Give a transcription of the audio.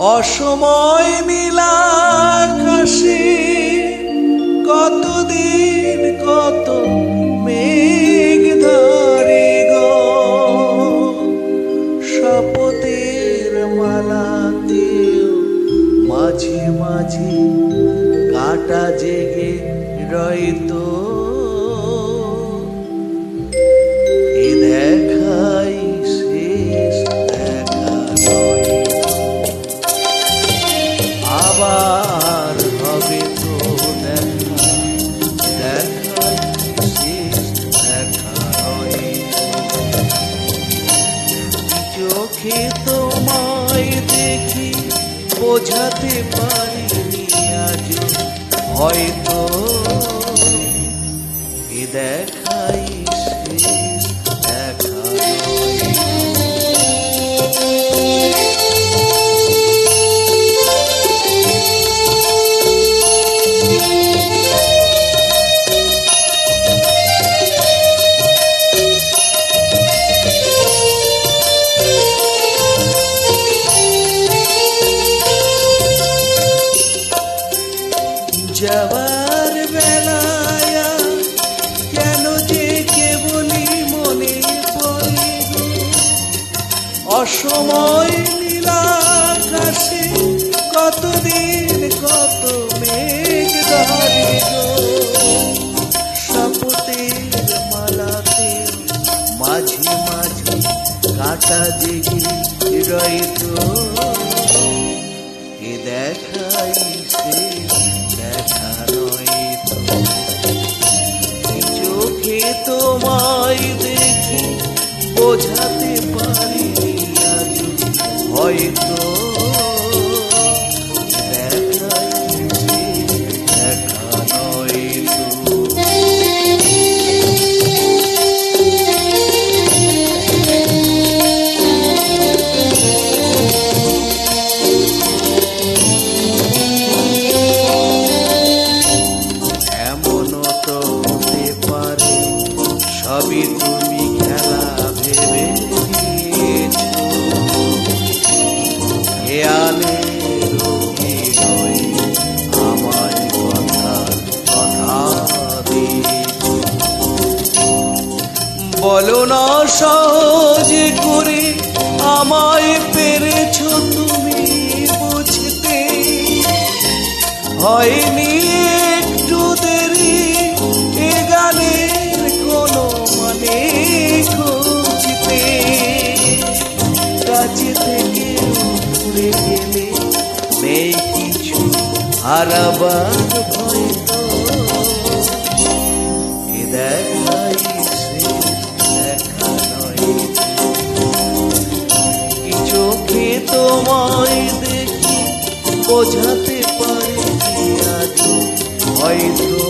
অসময় নীলাকাশে কতদিন কত মেঘ ধরে গো। শপথের মালাতেও মাঝে মাঝে কাটা জেগে রইতো চোখে তোমায় দেখি বোঝাতে পারিনি আজ। হয়তো দেখাই বেলায় কেন যে কেবলই মনে পড়ে গো? অসময় নীলাকাশে কতদিন কত মেঘ ধরে গো মালাতে মাঝে মাঝে কাটা জেগে রইতো এ দেখাই সে তোমায় দেখি বোঝাতে পারি হয়তো বলো না সহজ করে আমায় পেরেছ তুমি বুঝতে। হয়নি একটু দেরি, এ গানের কোনো মানে খুঁজতে। কাছে থেকে উড়ে গেলে নেই কিছু হারাবার ভয় তোমায় দেখি বোঝাতে পারি হয়তো